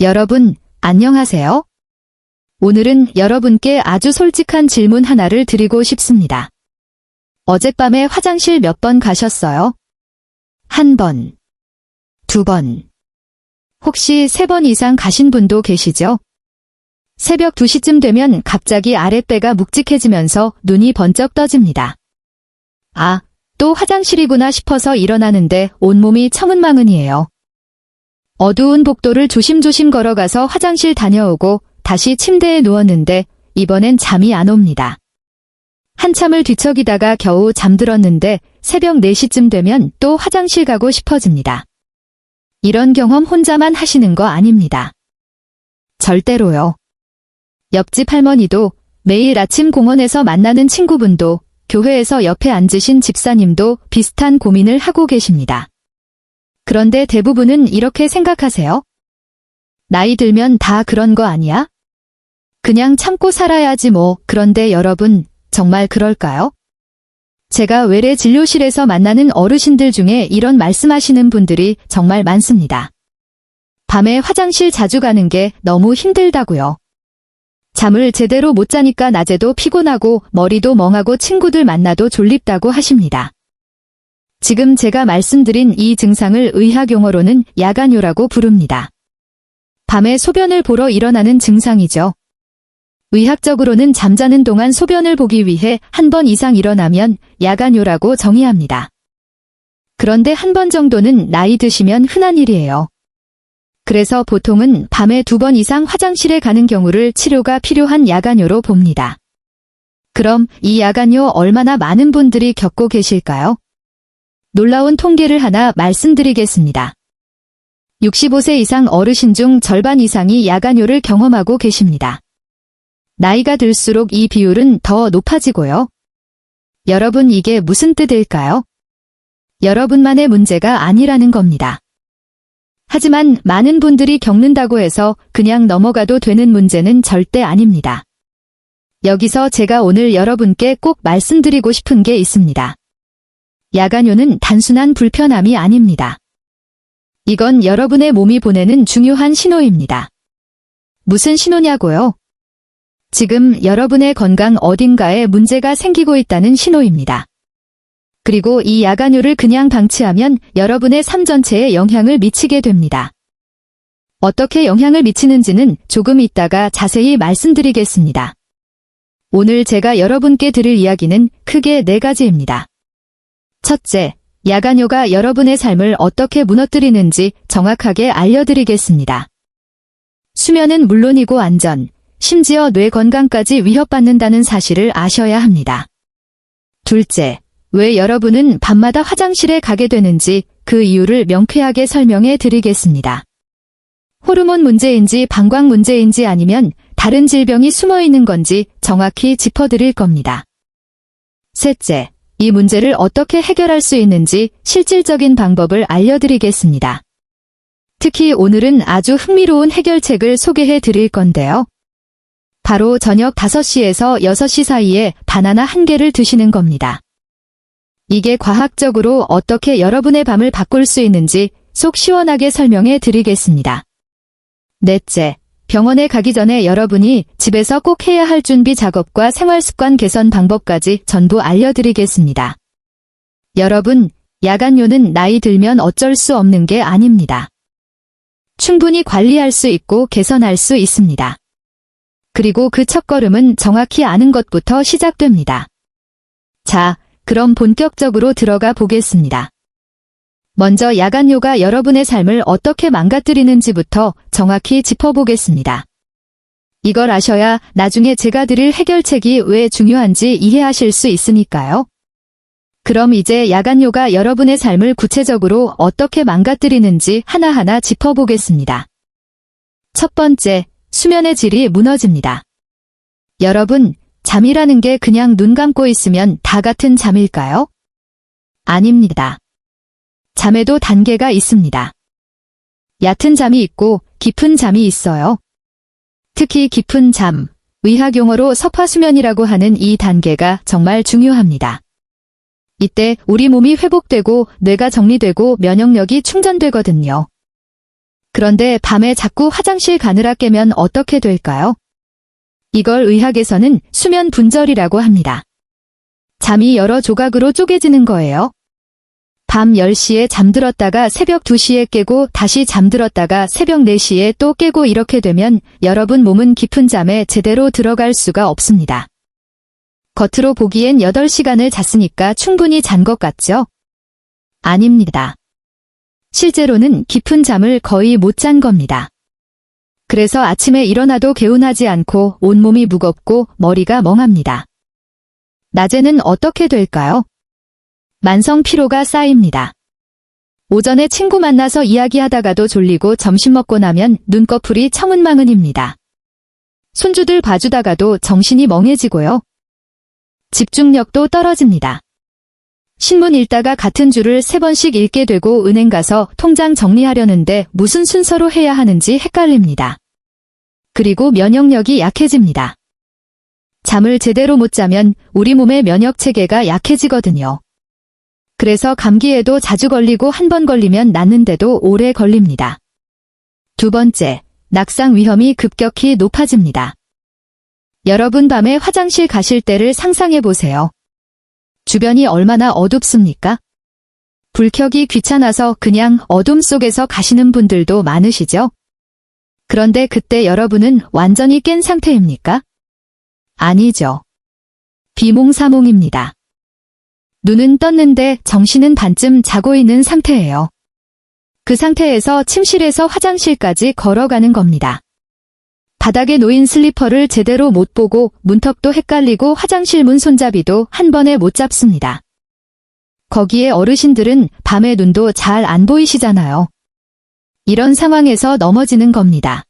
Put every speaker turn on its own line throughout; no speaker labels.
여러분, 안녕하세요. 오늘은 여러분께 아주 솔직한 질문 하나를 드리고 싶습니다. 어젯밤에 화장실 몇 번 가셨어요? 한 번, 두 번, 혹시 세 번 이상 가신 분도 계시죠? 새벽 2시쯤 되면 갑자기 아랫배가 묵직해지면서 눈이 번쩍 떠집니다. 아, 또 화장실이구나 싶어서 일어나는데 온몸이 천문망은이에요. 어두운 복도를 조심조심 걸어가서 화장실 다녀오고 다시 침대에 누웠는데 이번엔 잠이 안 옵니다. 한참을 뒤척이다가 겨우 잠들었는데 새벽 4시쯤 되면 또 화장실 가고 싶어집니다. 이런 경험 혼자만 하시는 거 아닙니다. 절대로요. 옆집 할머니도 매일 아침 공원에서 만나는 친구분도 교회에서 옆에 앉으신 집사님도 비슷한 고민을 하고 계십니다. 그런데 대부분은 이렇게 생각하세요. 나이 들면 다 그런 거 아니야? 그냥 참고 살아야지 뭐. 그런데 여러분, 정말 그럴까요? 제가 외래 진료실에서 만나는 어르신들 중에 이런 말씀하시는 분들이 정말 많습니다. 밤에 화장실 자주 가는 게 너무 힘들다고요. 잠을 제대로 못 자니까 낮에도 피곤하고 머리도 멍하고 친구들 만나도 졸립다고 하십니다. 지금 제가 말씀드린 이 증상을 의학 용어로는 야간요라고 부릅니다. 밤에 소변을 보러 일어나는 증상이죠. 의학적으로는 잠자는 동안 소변을 보기 위해 한 번 이상 일어나면 야간요라고 정의합니다. 그런데 한 번 정도는 나이 드시면 흔한 일이에요. 그래서 보통은 밤에 두 번 이상 화장실에 가는 경우를 치료가 필요한 야간요로 봅니다. 그럼 이 야간요 얼마나 많은 분들이 겪고 계실까요? 놀라운 통계를 하나 말씀드리겠습니다. 65세 이상 어르신 중 절반 이상이 야간요를 경험하고 계십니다. 나이가 들수록 이 비율은 더 높아지고요. 여러분 이게 무슨 뜻일까요? 여러분만의 문제가 아니라는 겁니다. 하지만 많은 분들이 겪는다고 해서 그냥 넘어가도 되는 문제는 절대 아닙니다. 여기서 제가 오늘 여러분께 꼭 말씀드리고 싶은 게 있습니다. 야간요는 단순한 불편함이 아닙니다. 이건 여러분의 몸이 보내는 중요한 신호입니다. 무슨 신호냐고요? 지금 여러분의 건강 어딘가에 문제가 생기고 있다는 신호입니다. 그리고 이 야간요를 그냥 방치하면 여러분의 삶 전체에 영향을 미치게 됩니다. 어떻게 영향을 미치는지는 조금 있다가 자세히 말씀드리겠습니다. 오늘 제가 여러분께 드릴 이야기는 크게 네 가지입니다. 첫째, 야간요가 여러분의 삶을 어떻게 무너뜨리는지 정확하게 알려드리겠습니다. 수면은 물론이고 안전, 심지어 뇌 건강까지 위협받는다는 사실을 아셔야 합니다. 둘째, 왜 여러분은 밤마다 화장실에 가게 되는지 그 이유를 명쾌하게 설명해 드리겠습니다. 호르몬 문제인지 방광 문제인지 아니면 다른 질병이 숨어 있는 건지 정확히 짚어드릴 겁니다. 셋째, 이 문제를 어떻게 해결할 수 있는지 실질적인 방법을 알려드리겠습니다. 특히 오늘은 아주 흥미로운 해결책을 소개해 드릴 건데요. 바로 저녁 5시에서 6시 사이에 바나나 한 개를 드시는 겁니다. 이게 과학적으로 어떻게 여러분의 밤을 바꿀 수 있는지 속 시원하게 설명해 드리겠습니다. 넷째, 병원에 가기 전에 여러분이 집에서 꼭 해야 할 준비 작업과 생활 습관 개선 방법까지 전부 알려드리겠습니다. 여러분, 야간요는 나이 들면 어쩔 수 없는 게 아닙니다. 충분히 관리할 수 있고 개선할 수 있습니다. 그리고 그 첫걸음은 정확히 아는 것부터 시작됩니다. 자, 그럼 본격적으로 들어가 보겠습니다. 먼저 야간 요가 여러분의 삶을 어떻게 망가뜨리는지부터 정확히 짚어보겠습니다. 이걸 아셔야 나중에 제가 드릴 해결책이 왜 중요한지 이해하실 수 있으니까요. 그럼 이제 야간 요가 여러분의 삶을 구체적으로 어떻게 망가뜨리는지 하나하나 짚어보겠습니다. 첫 번째, 수면의 질이 무너집니다. 여러분, 잠이라는 게 그냥 눈 감고 있으면 다 같은 잠일까요? 아닙니다. 잠에도 단계가 있습니다. 얕은 잠이 있고 깊은 잠이 있어요. 특히 깊은 잠, 의학 용어로 석화수면이라고 하는 이 단계가 정말 중요합니다. 이때 우리 몸이 회복되고 뇌가 정리되고 면역력이 충전되거든요. 그런데 밤에 자꾸 화장실 가느라 깨면 어떻게 될까요? 이걸 의학에서는 수면 분절이라고 합니다. 잠이 여러 조각으로 쪼개지는 거예요. 밤 10시에 잠들었다가 새벽 2시에 깨고 다시 잠들었다가 새벽 4시에 또 깨고 이렇게 되면 여러분 몸은 깊은 잠에 제대로 들어갈 수가 없습니다. 겉으로 보기엔 8시간을 잤으니까 충분히 잔 것 같죠? 아닙니다. 실제로는 깊은 잠을 거의 못 잔 겁니다. 그래서 아침에 일어나도 개운하지 않고 온몸이 무겁고 머리가 멍합니다. 낮에는 어떻게 될까요? 만성 피로가 쌓입니다. 오전에 친구 만나서 이야기하다가도 졸리고 점심 먹고 나면 눈꺼풀이 청은망은입니다. 손주들 봐주다가도 정신이 멍해지고요. 집중력도 떨어집니다. 신문 읽다가 같은 줄을 세 번씩 읽게 되고 은행 가서 통장 정리하려는데 무슨 순서로 해야 하는지 헷갈립니다. 그리고 면역력이 약해집니다. 잠을 제대로 못 자면 우리 몸의 면역 체계가 약해지거든요. 그래서 감기에도 자주 걸리고 한 번 걸리면 낫는데도 오래 걸립니다. 두 번째, 낙상 위험이 급격히 높아집니다. 여러분 밤에 화장실 가실 때를 상상해 보세요. 주변이 얼마나 어둡습니까? 불 켜기 귀찮아서 그냥 어둠 속에서 가시는 분들도 많으시죠? 그런데 그때 여러분은 완전히 깬 상태입니까? 아니죠. 비몽사몽입니다. 눈은 떴는데 정신은 반쯤 자고 있는 상태예요. 그 상태에서 침실에서 화장실까지 걸어가는 겁니다. 바닥에 놓인 슬리퍼를 제대로 못 보고 문턱도 헷갈리고 화장실 문 손잡이도 한 번에 못 잡습니다. 거기에 어르신들은 밤에 눈도 잘 안 보이시잖아요. 이런 상황에서 넘어지는 겁니다.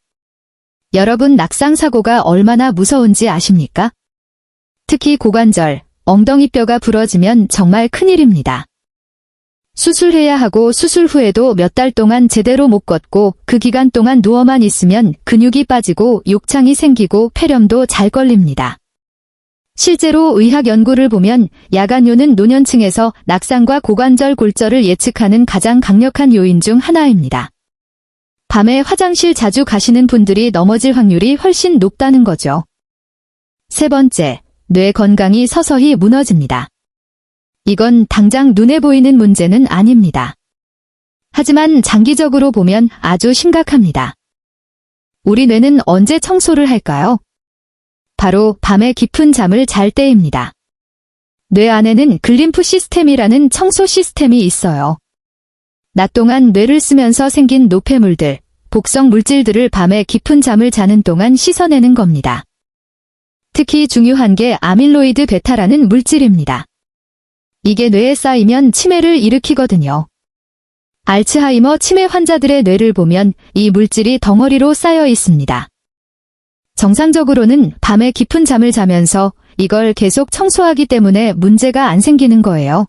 여러분 낙상사고가 얼마나 무서운지 아십니까? 특히 고관절, 엉덩이뼈가 부러지면 정말 큰일입니다. 수술해야 하고 수술 후에도 몇 달 동안 제대로 못 걷고 그 기간 동안 누워만 있으면 근육이 빠지고 욕창이 생기고 폐렴도 잘 걸립니다. 실제로 의학 연구를 보면 야간요는 노년층에서 낙상과 고관절 골절을 예측하는 가장 강력한 요인 중 하나입니다. 밤에 화장실 자주 가시는 분들이 넘어질 확률이 훨씬 높다는 거죠. 세 번째, 뇌 건강이 서서히 무너집니다. 이건 당장 눈에 보이는 문제는 아닙니다. 하지만 장기적으로 보면 아주 심각합니다. 우리 뇌는 언제 청소를 할까요? 바로 밤에 깊은 잠을 잘 때입니다. 뇌 안에는 글림프 시스템이라는 청소 시스템이 있어요. 낮 동안 뇌를 쓰면서 생긴 노폐물들, 복성 물질들을 밤에 깊은 잠을 자는 동안 씻어내는 겁니다. 특히 중요한 게 아밀로이드 베타라는 물질입니다. 이게 뇌에 쌓이면 치매를 일으키거든요. 알츠하이머 치매 환자들의 뇌를 보면 이 물질이 덩어리로 쌓여 있습니다. 정상적으로는 밤에 깊은 잠을 자면서 이걸 계속 청소하기 때문에 문제가 안 생기는 거예요.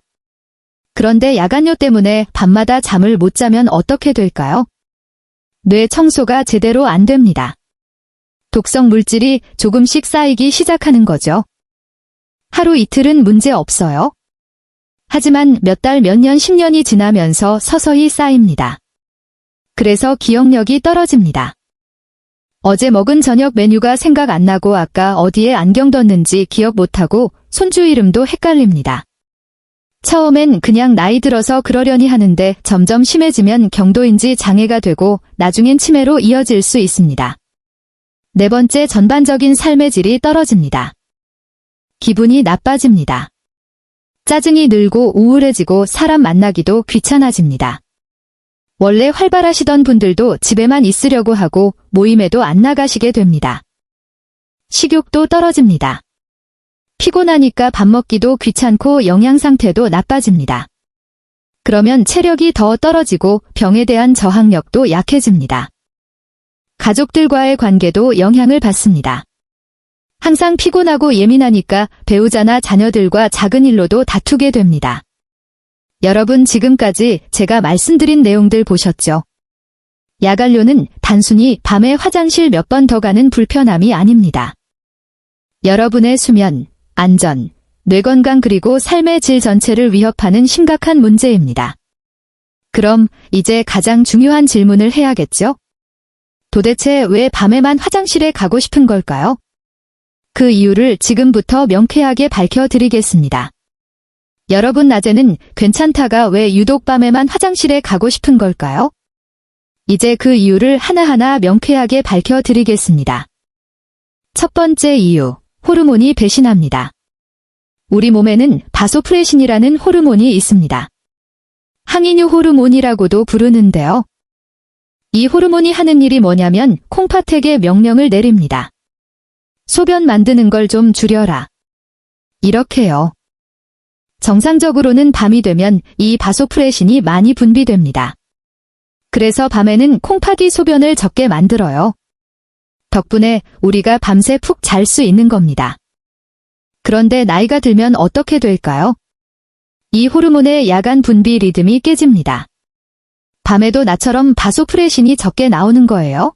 그런데 야간요 때문에 밤마다 잠을 못 자면 어떻게 될까요? 뇌 청소가 제대로 안 됩니다. 독성 물질이 조금씩 쌓이기 시작하는 거죠. 하루 이틀은 문제 없어요. 하지만 몇 달, 몇 년, 10년이 지나면서 서서히 쌓입니다. 그래서 기억력이 떨어집니다. 어제 먹은 저녁 메뉴가 생각 안 나고 아까 어디에 안경 뒀는지 기억 못하고 손주 이름도 헷갈립니다. 처음엔 그냥 나이 들어서 그러려니 하는데 점점 심해지면 경도인지 장애가 되고 나중엔 치매로 이어질 수 있습니다. 네 번째 전반적인 삶의 질이 떨어집니다. 기분이 나빠집니다. 짜증이 늘고 우울해지고 사람 만나기도 귀찮아집니다. 원래 활발하시던 분들도 집에만 있으려고 하고 모임에도 안 나가시게 됩니다. 식욕도 떨어집니다. 피곤하니까 밥 먹기도 귀찮고 영양 상태도 나빠집니다. 그러면 체력이 더 떨어지고 병에 대한 저항력도 약해집니다. 가족들과의 관계도 영향을 받습니다. 항상 피곤하고 예민하니까 배우자나 자녀들과 작은 일로도 다투게 됩니다. 여러분 지금까지 제가 말씀드린 내용들 보셨죠? 야간료는 단순히 밤에 화장실 몇 번 더 가는 불편함이 아닙니다. 여러분의 수면, 안전, 뇌 건강 그리고 삶의 질 전체를 위협하는 심각한 문제입니다. 그럼 이제 가장 중요한 질문을 해야겠죠? 도대체 왜 밤에만 화장실에 가고 싶은 걸까요? 그 이유를 지금부터 명쾌하게 밝혀드리겠습니다. 여러분 낮에는 괜찮다가 왜 유독 밤에만 화장실에 가고 싶은 걸까요? 이제 그 이유를 하나하나 명쾌하게 밝혀드리겠습니다. 첫 번째 이유, 호르몬이 배신합니다. 우리 몸에는 바소프레신이라는 호르몬이 있습니다. 항인유 호르몬이라고도 부르는데요. 이 호르몬이 하는 일이 뭐냐면 콩팥에게 명령을 내립니다. 소변 만드는 걸 좀 줄여라. 이렇게요. 정상적으로는 밤이 되면 이 바소프레신이 많이 분비됩니다. 그래서 밤에는 콩팥이 소변을 적게 만들어요. 덕분에 우리가 밤새 푹 잘 수 있는 겁니다. 그런데 나이가 들면 어떻게 될까요? 이 호르몬의 야간 분비 리듬이 깨집니다. 밤에도 나처럼 바소프레신이 적게 나오는 거예요.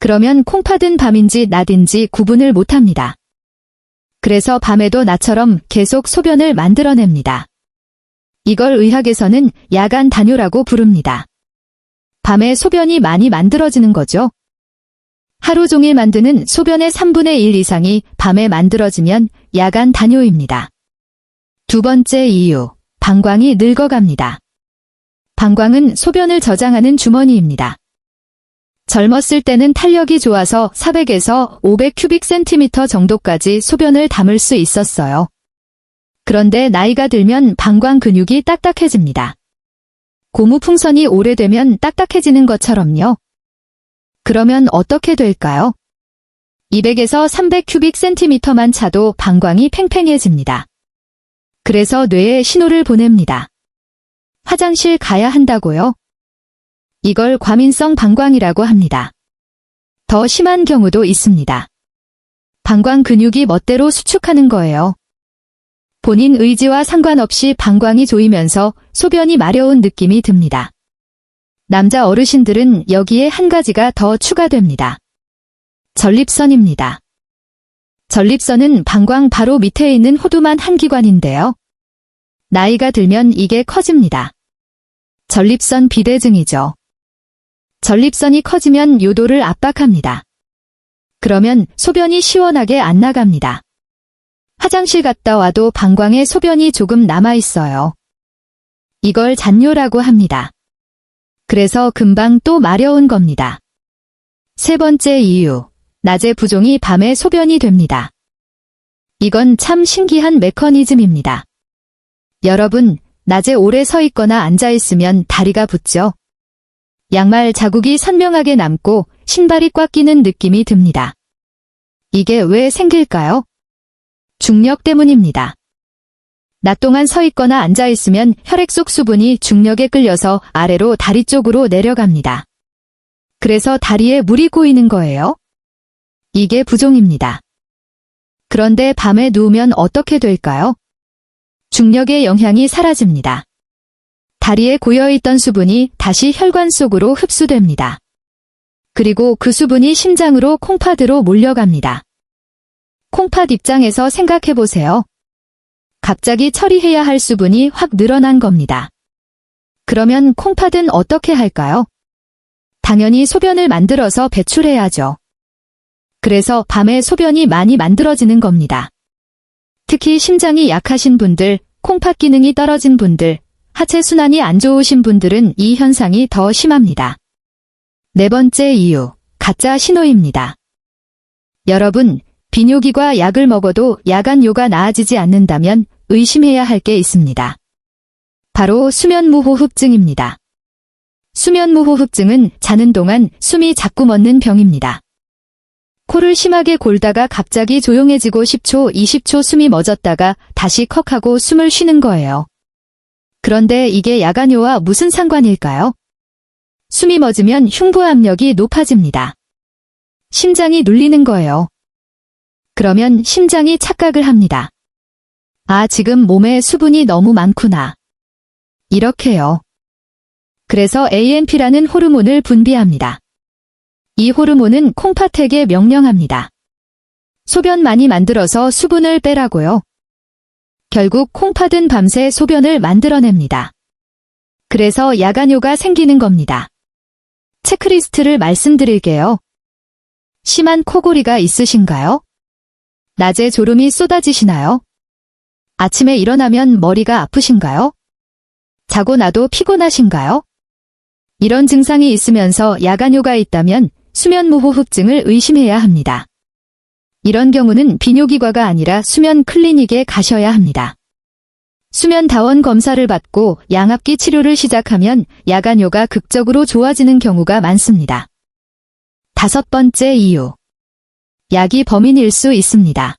그러면 콩팥은 밤인지 낮인지 구분을 못합니다. 그래서 밤에도 나처럼 계속 소변을 만들어냅니다. 이걸 의학에서는 야간 단뇨라고 부릅니다. 밤에 소변이 많이 만들어지는 거죠. 하루 종일 만드는 소변의 3분의 1 이상이 밤에 만들어지면 야간 단뇨입니다. 두 번째 이유, 방광이 늙어갑니다. 방광은 소변을 저장하는 주머니입니다. 젊었을 때는 탄력이 좋아서 400에서 500 큐빅 센티미터 정도까지 소변을 담을 수 있었어요. 그런데 나이가 들면 방광 근육이 딱딱해집니다. 고무 풍선이 오래되면 딱딱해지는 것처럼요. 그러면 어떻게 될까요? 200에서 300 큐빅 센티미터만 차도 방광이 팽팽해집니다. 그래서 뇌에 신호를 보냅니다. 화장실 가야 한다고요? 이걸 과민성 방광이라고 합니다. 더 심한 경우도 있습니다. 방광 근육이 멋대로 수축하는 거예요. 본인 의지와 상관없이 방광이 조이면서 소변이 마려운 느낌이 듭니다. 남자 어르신들은 여기에 한 가지가 더 추가됩니다. 전립선입니다. 전립선은 방광 바로 밑에 있는 호두만 한 기관인데요. 나이가 들면 이게 커집니다. 전립선 비대증이죠. 전립선이 커지면 요도를 압박합니다. 그러면 소변이 시원하게 안 나갑니다. 화장실 갔다 와도 방광에 소변이 조금 남아 있어요. 이걸 잔뇨라고 합니다. 그래서 금방 또 마려운 겁니다. 세 번째 이유, 낮에 부종이 밤에 소변이 됩니다. 이건 참 신기한 메커니즘입니다. 여러분, 낮에 오래 서 있거나 앉아 있으면 다리가 붓죠? 양말 자국이 선명하게 남고 신발이 꽉 끼는 느낌이 듭니다. 이게 왜 생길까요? 중력 때문입니다. 낮 동안 서 있거나 앉아 있으면 혈액 속 수분이 중력에 끌려서 아래로 다리 쪽으로 내려갑니다. 그래서 다리에 물이 고이는 거예요. 이게 부종입니다. 그런데 밤에 누우면 어떻게 될까요? 중력의 영향이 사라집니다. 다리에 고여있던 수분이 다시 혈관 속으로 흡수됩니다. 그리고 그 수분이 심장으로 콩팥으로 몰려갑니다. 콩팥 입장에서 생각해 보세요. 갑자기 처리해야 할 수분이 확 늘어난 겁니다. 그러면 콩팥은 어떻게 할까요? 당연히 소변을 만들어서 배출해야죠. 그래서 밤에 소변이 많이 만들어지는 겁니다. 특히 심장이 약하신 분들, 콩팥 기능이 떨어진 분들, 하체 순환이 안 좋으신 분들은 이 현상이 더 심합니다. 네 번째 이유, 가짜 신호입니다. 여러분, 비뇨기과 약을 먹어도 야간 요가 나아지지 않는다면 의심해야 할 게 있습니다. 바로 수면무호흡증입니다. 수면무호흡증은 자는 동안 숨이 자꾸 멎는 병입니다. 코를 심하게 골다가 갑자기 조용해지고 10초, 20초 숨이 멎었다가 다시 컥 하고 숨을 쉬는 거예요. 그런데 이게 야간요와 무슨 상관일까요? 숨이 멎으면 흉부 압력이 높아집니다. 심장이 눌리는 거예요. 그러면 심장이 착각을 합니다. 아, 지금 몸에 수분이 너무 많구나. 이렇게요. 그래서 ANP라는 호르몬을 분비합니다. 이 호르몬은 콩팥에게 명령합니다. 소변 많이 만들어서 수분을 빼라고요. 결국 콩팥은 밤새 소변을 만들어냅니다. 그래서 야간요가 생기는 겁니다. 체크리스트를 말씀드릴게요. 심한 코골이가 있으신가요? 낮에 졸음이 쏟아지시나요? 아침에 일어나면 머리가 아프신가요? 자고 나도 피곤하신가요? 이런 증상이 있으면서 야간효가 있다면 수면무호흡증을 의심해야 합니다. 이런 경우는 비뇨기과가 아니라 수면 클리닉에 가셔야 합니다. 수면 다원 검사를 받고 양압기 치료를 시작하면 야간효가 극적으로 좋아지는 경우가 많습니다. 다섯 번째 이유. 약이 범인일 수 있습니다.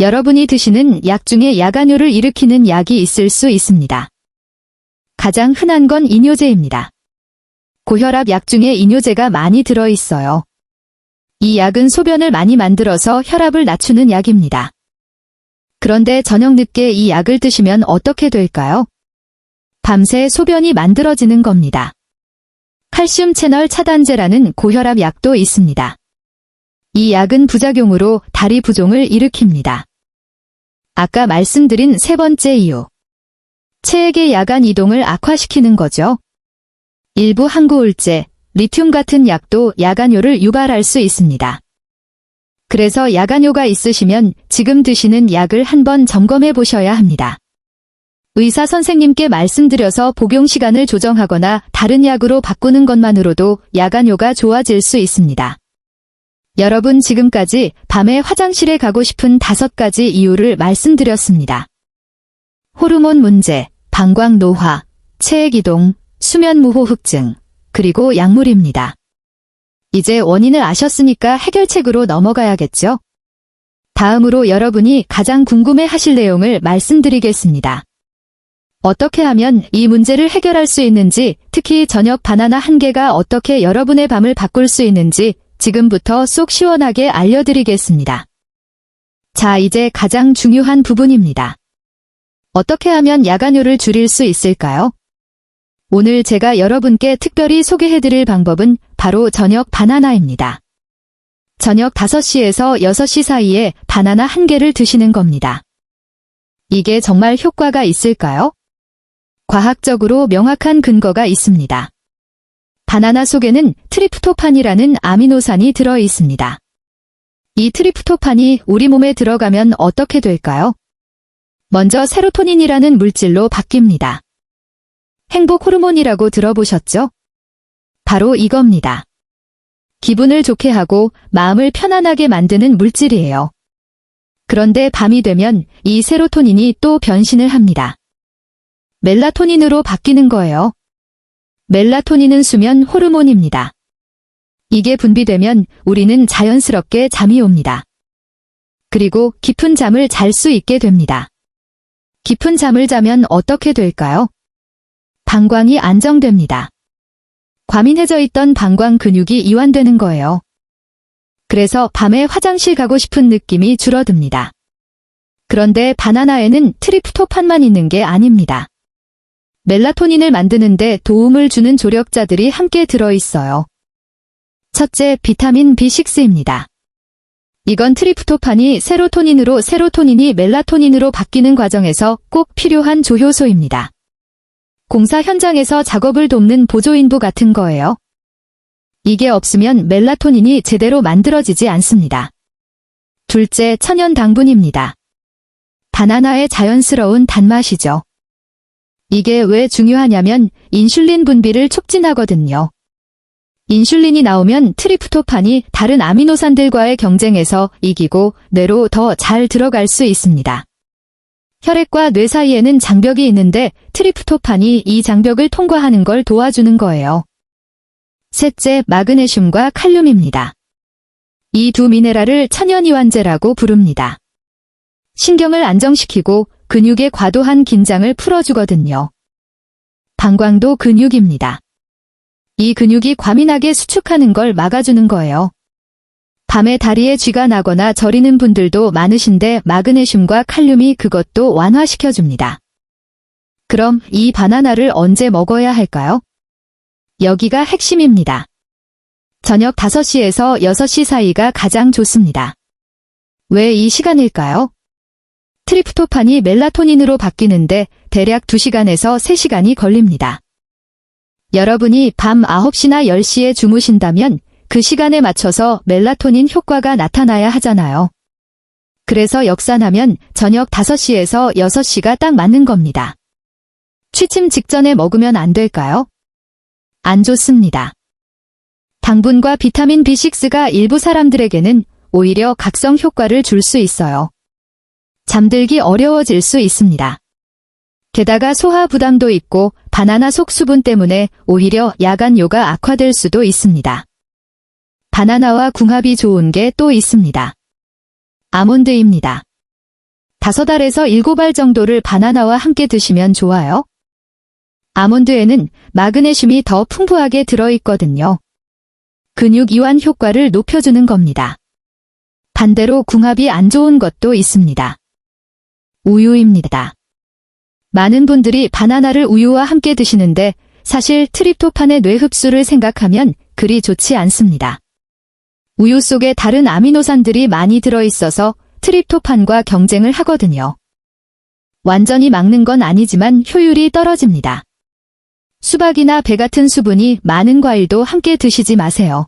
여러분이 드시는 약 중에 야간효를 일으키는 약이 있을 수 있습니다. 가장 흔한 건 이뇨제입니다. 고혈압 약 중에 이뇨제가 많이 들어 있어요. 이 약은 소변을 많이 만들어서 혈압을 낮추는 약입니다. 그런데 저녁 늦게 이 약을 드시면 어떻게 될까요? 밤새 소변이 만들어지는 겁니다. 칼슘 채널 차단제라는 고혈압 약도 있습니다. 이 약은 부작용으로 다리 부종을 일으킵니다. 아까 말씀드린 세 번째 이유. 체액의 야간 이동을 악화시키는 거죠. 일부 항구울제, 리튬 같은 약도 야간효를 유발할 수 있습니다. 그래서 야간효가 있으시면 지금 드시는 약을 한번 점검해 보셔야 합니다. 의사 선생님께 말씀드려서 복용 시간을 조정하거나 다른 약으로 바꾸는 것만으로도 야간효가 좋아질 수 있습니다. 여러분 지금까지 밤에 화장실에 가고 싶은 다섯 가지 이유를 말씀드렸습니다. 호르몬 문제, 방광 노화, 체액 이동, 수면 무호흡증, 그리고 약물입니다. 이제 원인을 아셨으니까 해결책으로 넘어가야겠죠? 다음으로 여러분이 가장 궁금해 하실 내용을 말씀드리겠습니다. 어떻게 하면 이 문제를 해결할 수 있는지, 특히 저녁 바나나 한 개가 어떻게 여러분의 밤을 바꿀 수 있는지 지금부터 쏙 시원하게 알려드리겠습니다. 자, 이제 가장 중요한 부분입니다. 어떻게 하면 야간효를 줄일 수 있을까요? 오늘 제가 여러분께 특별히 소개해드릴 방법은 바로 저녁 바나나입니다. 저녁 5시에서 6시 사이에 바나나 한 개를 드시는 겁니다. 이게 정말 효과가 있을까요? 과학적으로 명확한 근거가 있습니다. 바나나 속에는 트리프토판이라는 아미노산이 들어 있습니다. 이 트리프토판이 우리 몸에 들어가면 어떻게 될까요? 먼저 세로토닌이라는 물질로 바뀝니다. 행복 호르몬이라고 들어보셨죠? 바로 이겁니다. 기분을 좋게 하고 마음을 편안하게 만드는 물질이에요. 그런데 밤이 되면 이 세로토닌이 또 변신을 합니다. 멜라토닌으로 바뀌는 거예요. 멜라토닌은 수면 호르몬입니다. 이게 분비되면 우리는 자연스럽게 잠이 옵니다. 그리고 깊은 잠을 잘 수 있게 됩니다. 깊은 잠을 자면 어떻게 될까요? 방광이 안정됩니다. 과민해져 있던 방광 근육이 이완되는 거예요. 그래서 밤에 화장실 가고 싶은 느낌이 줄어듭니다. 그런데 바나나에는 트리프토판만 있는 게 아닙니다. 멜라토닌을 만드는데 도움을 주는 조력자들이 함께 들어있어요. 첫째, 비타민 B6입니다. 이건 트리프토판이 세로토닌으로 세로토닌이 멜라토닌으로 바뀌는 과정에서 꼭 필요한 조효소입니다. 공사 현장에서 작업을 돕는 보조인부 같은 거예요. 이게 없으면 멜라토닌이 제대로 만들어지지 않습니다. 둘째, 천연 당분입니다. 바나나의 자연스러운 단맛이죠. 이게 왜 중요하냐면 인슐린 분비를 촉진하거든요. 인슐린이 나오면 트리프토판이 다른 아미노산들과의 경쟁에서 이기고 뇌로 더 잘 들어갈 수 있습니다. 혈액과 뇌 사이에는 장벽이 있는데 트리프토판이 이 장벽을 통과하는 걸 도와주는 거예요. 셋째, 마그네슘과 칼륨입니다. 이 두 미네랄을 천연이완제라고 부릅니다. 신경을 안정시키고 근육의 과도한 긴장을 풀어주거든요. 방광도 근육입니다. 이 근육이 과민하게 수축하는 걸 막아주는 거예요. 밤에 다리에 쥐가 나거나 저리는 분들도 많으신데 마그네슘과 칼륨이 그것도 완화시켜줍니다. 그럼 이 바나나를 언제 먹어야 할까요? 여기가 핵심입니다. 저녁 5시에서 6시 사이가 가장 좋습니다. 왜 이 시간일까요? 트리프토판이 멜라토닌으로 바뀌는데 대략 2시간에서 3시간이 걸립니다. 여러분이 밤 9시나 10시에 주무신다면 그 시간에 맞춰서 멜라토닌 효과가 나타나야 하잖아요. 그래서 역산하면 저녁 5시에서 6시가 딱 맞는 겁니다. 취침 직전에 먹으면 안 될까요? 안 좋습니다. 당분과 비타민 B6가 일부 사람들에게는 오히려 각성 효과를 줄 수 있어요. 잠들기 어려워질 수 있습니다. 게다가 소화 부담도 있고 바나나 속 수분 때문에 오히려 야간 요가 악화될 수도 있습니다. 바나나와 궁합이 좋은 게 또 있습니다. 아몬드입니다. 다섯 알에서 일곱 알 정도를 바나나와 함께 드시면 좋아요. 아몬드에는 마그네슘이 더 풍부하게 들어있거든요. 근육 이완 효과를 높여주는 겁니다. 반대로 궁합이 안 좋은 것도 있습니다. 우유입니다. 많은 분들이 바나나를 우유와 함께 드시는데 사실 트립토판의 뇌 흡수를 생각하면 그리 좋지 않습니다. 우유 속에 다른 아미노산들이 많이 들어있어서 트립토판과 경쟁을 하거든요. 완전히 막는 건 아니지만 효율이 떨어집니다. 수박이나 배 같은 수분이 많은 과일도 함께 드시지 마세요.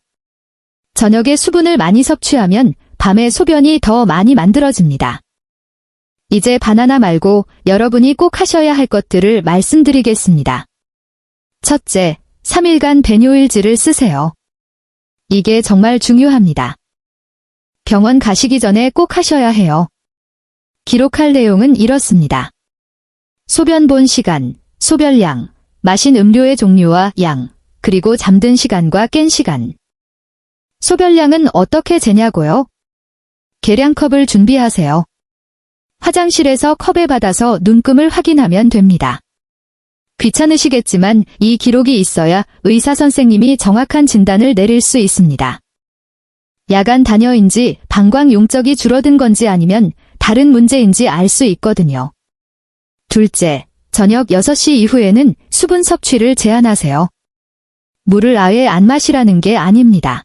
저녁에 수분을 많이 섭취하면 밤에 소변이 더 많이 만들어집니다. 이제 바나나 말고 여러분이 꼭 하셔야 할 것들을 말씀드리겠습니다. 첫째, 3일간 베뇨일지를 쓰세요. 이게 정말 중요합니다. 병원 가시기 전에 꼭 하셔야 해요. 기록할 내용은 이렇습니다. 소변 본 시간, 소변량, 마신 음료의 종류와 양, 그리고 잠든 시간과 깬 시간. 소변량은 어떻게 재냐고요? 계량컵을 준비하세요. 화장실에서 컵에 받아서 눈금을 확인하면 됩니다. 귀찮으시겠지만 이 기록이 있어야 의사 선생님이 정확한 진단을 내릴 수 있습니다. 야간 단여인지 방광 용적이 줄어든 건지 아니면 다른 문제인지 알 수 있거든요. 둘째, 저녁 6시 이후에는 수분 섭취를 제한하세요. 물을 아예 안 마시라는 게 아닙니다.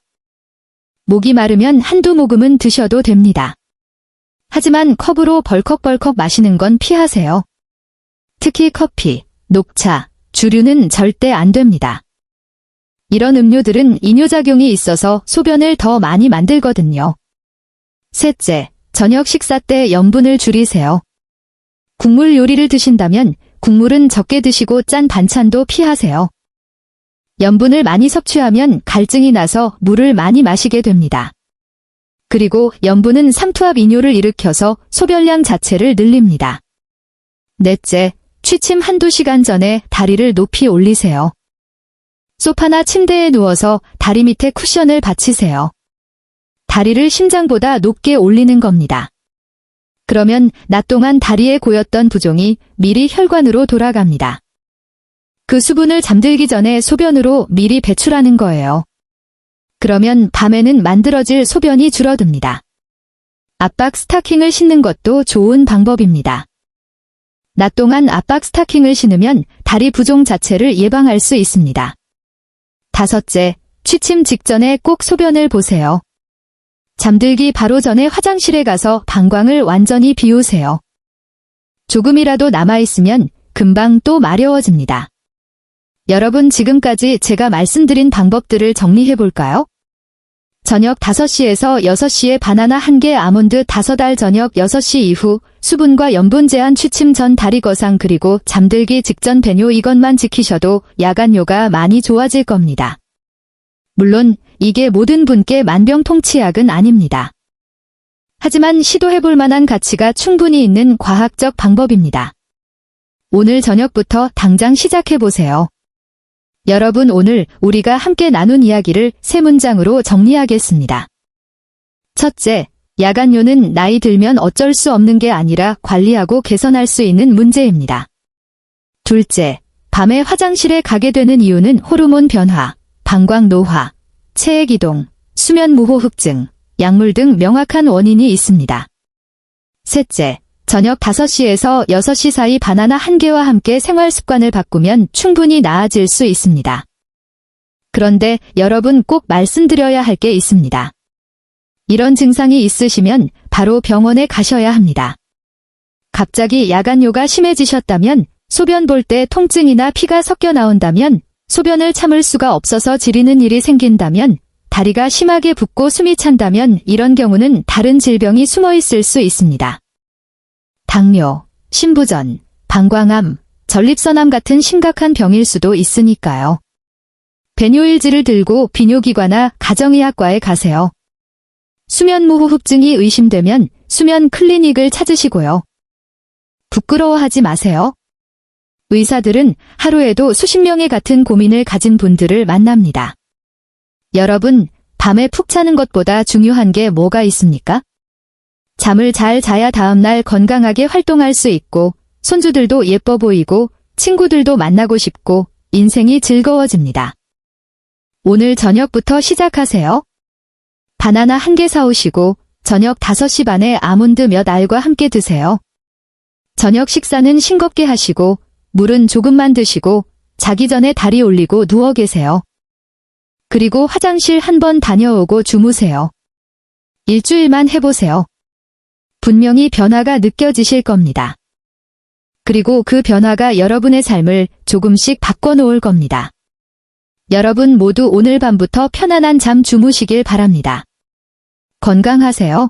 목이 마르면 한두 모금은 드셔도 됩니다. 하지만 컵으로 벌컥벌컥 마시는 건 피하세요. 특히 커피, 녹차, 주류는 절대 안 됩니다. 이런 음료들은 이뇨작용이 있어서 소변을 더 많이 만들거든요. 셋째, 저녁 식사 때 염분을 줄이세요. 국물 요리를 드신다면 국물은 적게 드시고 짠 반찬도 피하세요. 염분을 많이 섭취하면 갈증이 나서 물을 많이 마시게 됩니다. 그리고 염분은 삼투압 이뇨를 일으켜서 소변량 자체를 늘립니다. 넷째, 취침 한두 시간 전에 다리를 높이 올리세요. 소파나 침대에 누워서 다리 밑에 쿠션을 받치세요. 다리를 심장보다 높게 올리는 겁니다. 그러면 낮 동안 다리에 고였던 부종이 미리 혈관으로 돌아갑니다. 그 수분을 잠들기 전에 소변으로 미리 배출하는 거예요. 그러면 밤에는 만들어질 소변이 줄어듭니다. 압박 스타킹을 신는 것도 좋은 방법입니다. 낮 동안 압박 스타킹을 신으면 다리 부종 자체를 예방할 수 있습니다. 다섯째, 취침 직전에 꼭 소변을 보세요. 잠들기 바로 전에 화장실에 가서 방광을 완전히 비우세요. 조금이라도 남아있으면 금방 또 마려워집니다. 여러분 지금까지 제가 말씀드린 방법들을 정리해 볼까요? 저녁 5시에서 6시에 바나나 1개 아몬드 5알 저녁 6시 이후 수분과 염분 제한 취침 전 다리 거상 그리고 잠들기 직전 배뇨 이것만 지키셔도 야간요가 많이 좋아질 겁니다. 물론 이게 모든 분께 만병통치약은 아닙니다. 하지만 시도해볼 만한 가치가 충분히 있는 과학적 방법입니다. 오늘 저녁부터 당장 시작해보세요. 여러분 오늘 우리가 함께 나눈 이야기를 세 문장으로 정리하겠습니다. 첫째, 야간요는 나이 들면 어쩔 수 없는 게 아니라 관리하고 개선할 수 있는 문제입니다. 둘째, 밤에 화장실에 가게 되는 이유는 호르몬 변화, 방광 노화, 체액 이동, 수면 무호흡증, 약물 등 명확한 원인이 있습니다. 셋째, 저녁 5시에서 6시 사이 바나나 한 개와 함께 생활 습관을 바꾸면 충분히 나아질 수 있습니다. 그런데 여러분 꼭 말씀드려야 할 게 있습니다. 이런 증상이 있으시면 바로 병원에 가셔야 합니다. 갑자기 야간요가 심해지셨다면, 소변 볼 때 통증이나 피가 섞여 나온다면 소변을 참을 수가 없어서 지리는 일이 생긴다면, 다리가 심하게 붓고 숨이 찬다면 이런 경우는 다른 질병이 숨어 있을 수 있습니다. 당뇨, 신부전, 방광암, 전립선암 같은 심각한 병일 수도 있으니까요. 배뇨일지를 들고 비뇨기과나 가정의학과에 가세요. 수면무호흡증이 의심되면 수면 클리닉을 찾으시고요. 부끄러워하지 마세요. 의사들은 하루에도 수십 명의 같은 고민을 가진 분들을 만납니다. 여러분, 밤에 푹 자는 것보다 중요한 게 뭐가 있습니까? 잠을 잘 자야 다음날 건강하게 활동할 수 있고, 손주들도 예뻐 보이고, 친구들도 만나고 싶고, 인생이 즐거워집니다. 오늘 저녁부터 시작하세요. 바나나 한 개 사오시고, 저녁 5시 반에 아몬드 몇 알과 함께 드세요. 저녁 식사는 싱겁게 하시고, 물은 조금만 드시고, 자기 전에 다리 올리고 누워 계세요. 그리고 화장실 한 번 다녀오고 주무세요. 일주일만 해보세요. 분명히 변화가 느껴지실 겁니다. 그리고 그 변화가 여러분의 삶을 조금씩 바꿔놓을 겁니다. 여러분 모두 오늘 밤부터 편안한 잠 주무시길 바랍니다. 건강하세요.